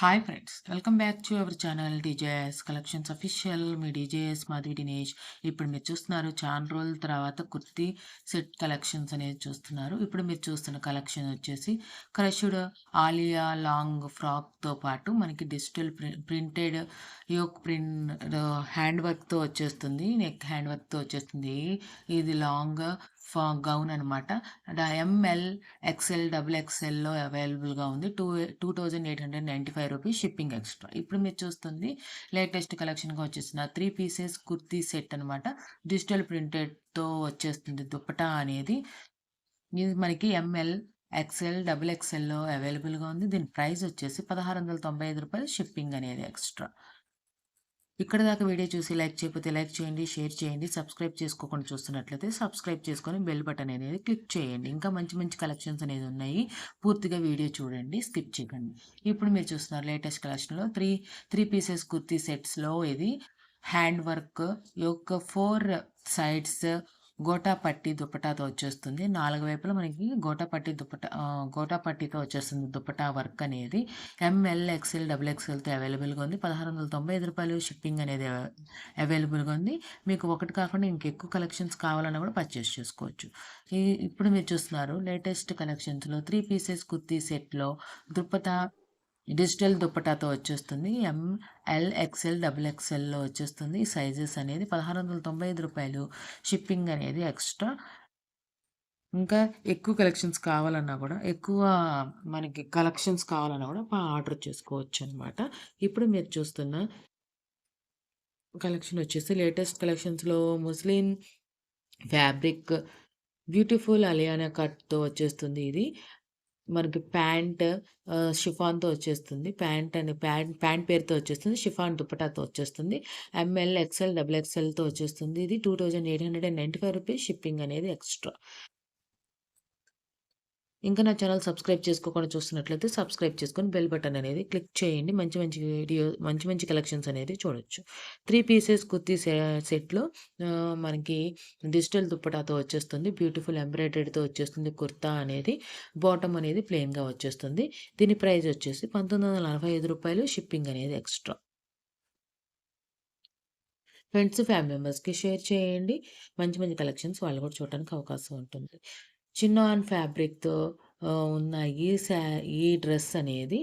Hi friends welcome back to our channel DJS collections official me DJS Madhavi Dinesh ఇప్పుడు మీరు చూస్తున్నారు చాలా రోజుల తర్వాత కుర్తీ సెట్ కలెక్షన్స్ అనేది చూస్తున్నారు. ఇప్పుడు మీరు చూస్తున్న కలెక్షన్ వచ్చేసి క్రష్డ్ ఆలియా లాంగ్ ఫ్రాక్తో పాటు మనకి digital printed yoke print hand వర్క్తో వచ్చేస్తుంది. నెక్ హ్యాండ్ వర్క్తో వచ్చేస్తుంది. ఇది లాంగ్ ఫా గౌన్ అనమాట ఎంఎల్ ఎక్స్ఎల్ డబుల్ ఎక్స్ఎల్లో అవైలబుల్గా ఉంది. Two two thousand eight hundred ninety five five rupees shipping extra. ఇప్పుడు మీరు చూస్తుంది లేటెస్ట్ కలెక్షన్గా వచ్చేసిన త్రీ పీసెస్ కుర్తీ సెట్ అనమాట డిజిటల్ ప్రింటెడ్తో వచ్చేస్తుంది దుప్పటా అనేది. ఇది మనకి ఎంఎల్ ఎక్స్ఎల్ డబుల్ ఎక్స్ఎల్లో అవైలబుల్గా ఉంది. దీని ప్రైస్ వచ్చేసి పదహారు వందల తొంభై ఐదు రూపాయలు షిప్పింగ్ అనేది ఎక్స్ట్రా. ఇక్కడ దాకా వీడియో చూసి లైక్ చేయకపోతే లైక్ చేయండి షేర్ చేయండి సబ్స్క్రైబ్ చేసుకోకుండా చూస్తున్నట్లయితే సబ్స్క్రైబ్ చేసుకొని బెల్ బటన్ అనేది క్లిక్ చేయండి. ఇంకా మంచి మంచి కలెక్షన్స్ అనేది ఉన్నాయి. పూర్తిగా వీడియో చూడండి స్కిప్ చేయకండి. ఇప్పుడు మీరు చూస్తున్నారు లేటెస్ట్ కలెక్షన్లో త్రీ త్రీ పీసెస్ కుర్తీ సెట్స్లో ఇది హ్యాండ్ వర్క్ యొక్క ఫోర్ సైడ్స్ గోటా పట్టి దుప్పటాతో వచ్చేస్తుంది. నాలుగు వైపులా మనకి గోటా పట్టి దుప్పట గోటా పట్టితో వచ్చేస్తుంది దుప్పటా వర్క్ అనేది. ఎంఎల్ ఎక్స్ఎల్ డబుల్ ఎక్స్ఎల్తో అవైలబుల్గా ఉంది. పదహారు వందల తొంభై ఐదు రూపాయలు షిప్పింగ్ అనేది అవైలబుల్గా ఉంది. మీకు ఒకటి కాకుండా ఇంకెక్కువ కలెక్షన్స్ కావాలన్నా కూడా పర్చేస్ చేసుకోవచ్చు. ఈ ఇప్పుడు మీరు చూస్తున్నారు లేటెస్ట్ కలెక్షన్స్లో త్రీ పీసెస్ కుర్తీ సెట్లో దుప్పట డిజిటల్ దుప్పటాతో వచ్చేస్తుంది. ఎంఎల్ ఎక్స్ఎల్ డబుల్ ఎక్స్ఎల్లో వచ్చేస్తుంది. ఈ సైజెస్ అనేది పదహారు వందల తొంభై ఐదు రూపాయలు. షిప్పింగ్ అనేది ఎక్స్ట్రా. ఇంకా ఎక్కువ కలెక్షన్స్ కావాలన్నా కూడా ఎక్కువ మనకి కలెక్షన్స్ కావాలన్నా కూడా ఆర్డర్ చేసుకోవచ్చు అనమాట ఇప్పుడు మీరు చూస్తున్న కలెక్షన్ వచ్చేసి లేటెస్ట్ కలెక్షన్స్లో ముస్లిం ఫ్యాబ్రిక్ బ్యూటిఫుల్ అలియానా కట్తో వచ్చేస్తుంది ఇది. మనకి ప్యాంట్ షిఫాన్తో వచ్చేస్తుంది. ప్యాంట్ అని ప్యాంట్ ప్యాంట్ పేరుతో వచ్చేస్తుంది. షిఫాన్ దుప్పటాతో వచ్చేస్తుంది. ఎంఎల్ ఎక్స్ఎల్ డబుల్ ఎక్స్ఎల్తో వచ్చేస్తుంది. ఇది two thousand eight hundred and ninety five rupees shipping అనేది ఎక్స్ట్రా ఇంకా నా ఛానల్ సబ్స్క్రైబ్ చేసుకోకుండా చూస్తున్నట్లయితే సబ్స్క్రైబ్ చేసుకొని బెల్ బటన్ అనేది క్లిక్ చేయండి. మంచి మంచి వీడియో మంచి మంచి కలెక్షన్స్ అనేది చూడొచ్చు. త్రీ పీసెస్ కుర్తీ సెట్లో మనకి డిజిటల్ దుప్పటాతో వచ్చేస్తుంది. బ్యూటిఫుల్ ఎంబ్రాయిడరీతో వచ్చేస్తుంది. కుర్తా అనేది బాటమ్ అనేది ప్లెయిన్గా వచ్చేస్తుంది. దీని ప్రైస్ వచ్చేసి పంతొమ్మిది వందల నలభై ఐదు రూపాయలు షిప్పింగ్ అనేది ఎక్స్ట్రా. ఫ్రెండ్స్ ఫ్యామిలీ మెంబర్స్కి షేర్ చేయండి. మంచి మంచి కలెక్షన్స్ వాళ్ళు కూడా చూడడానికి అవకాశం ఉంటుంది. చిన్నాన్ ఫ్యాబ్రిక్‌తో ఉన్న ఈ శా ఈ డ్రెస్ అనేది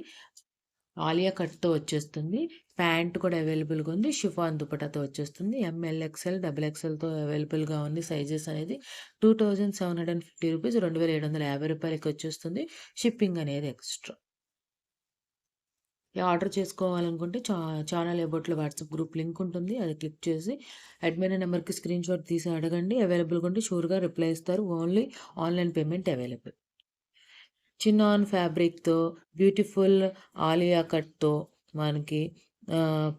ఆలియా కట్‌తో వచ్చేస్తుంది. ప్యాంట్ కూడా అవైలబుల్‌గా ఉంది. షిఫాన్ దుపటాతో వచ్చేస్తుంది. ఎంఎల్ఎక్స్ఎల్ డబుల్ ఎక్స్ఎల్‌తో అవైలబుల్‌గా ఉంది సైజెస్ అనేది. Two thousand seven hundred and fifty rupees రెండు వేల ఏడు వందల యాభై రూపాయలకి వచ్చేస్తుంది. షిప్పింగ్ అనేది ఎక్స్‌ట్రా. ఆర్డర్ చేసుకోవాలనుకుంటే చా ఛానల్ ఎబోట్లో వాట్సాప్ గ్రూప్ లింక్ ఉంటుంది. అది క్లిక్ చేసి అడ్మిన్ నెంబర్కి స్క్రీన్ షాట్ తీసి అడగండి. అవైలబుల్గా ఉంటే షూర్గా రిప్లై ఇస్తారు. Only online payment available. Chinon ఫ్యాబ్రిక్తో బ్యూటిఫుల్ ఆలియా కట్తో మనకి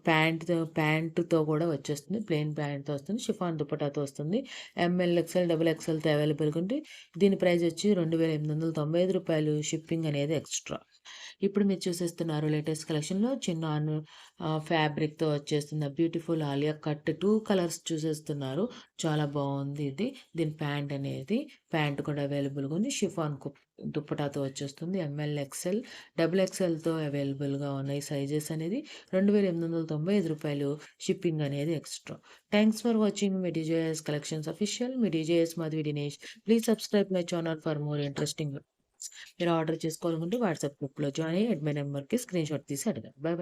ప్యాంట్ ప్యాంటుతో కూడా వచ్చేస్తుంది. ప్లెయిన్ ప్యాంట్తో వస్తుంది. షిఫాన్ దుపటాతో వస్తుంది. ఎంఎల్ ఎక్స్ఎల్ డబుల్ ఎక్స్ఎల్తో అవైలబుల్గా ఉంటే దీని ప్రైస్ వచ్చి రెండు వేల ఎనిమిది వందల తొంభై ఐదు రూపాయలు షిప్పింగ్ అనేది ఎక్స్ట్రా. ఇప్పుడు మీరు చూసేస్తున్నారు లేటెస్ట్ కలెక్షన్లో చిన్న ఫ్యాబ్రిక్తో వచ్చేస్తున్న beautiful Alia cut two colours చూసేస్తున్నారు. చాలా బాగుంది ఇది. దీని ప్యాంట్ అనేది ప్యాంట్ కూడా అవైలబుల్గా ఉంది. షిఫాన్ దుప్పటాతో వచ్చేస్తుంది. ఎంఎల్ ఎక్స్ఎల్ డబుల్ ఎక్స్ఎల్తో అవైలబుల్గా ఉన్నాయి సైజెస్ అనేది. రెండు వేల ఎనిమిది వందల తొంభై ఐదు రూపాయలు షిప్పింగ్ అనేది ఎక్స్ట్రా. థ్యాంక్స్ ఫర్ వాచింగ్ మీ DJS collections official. Me DJS Madhavi Dinesh please subscribe my channel for more interesting మీరు ఆర్డర్ చేసుకోవాలనుకుంటే వాట్సాప్ గ్రూప్లో జాయిన్ అయ్యి అడ్మై నెంబర్కి స్క్రీన్ షాట్ తీసి అడగండి. బాయ్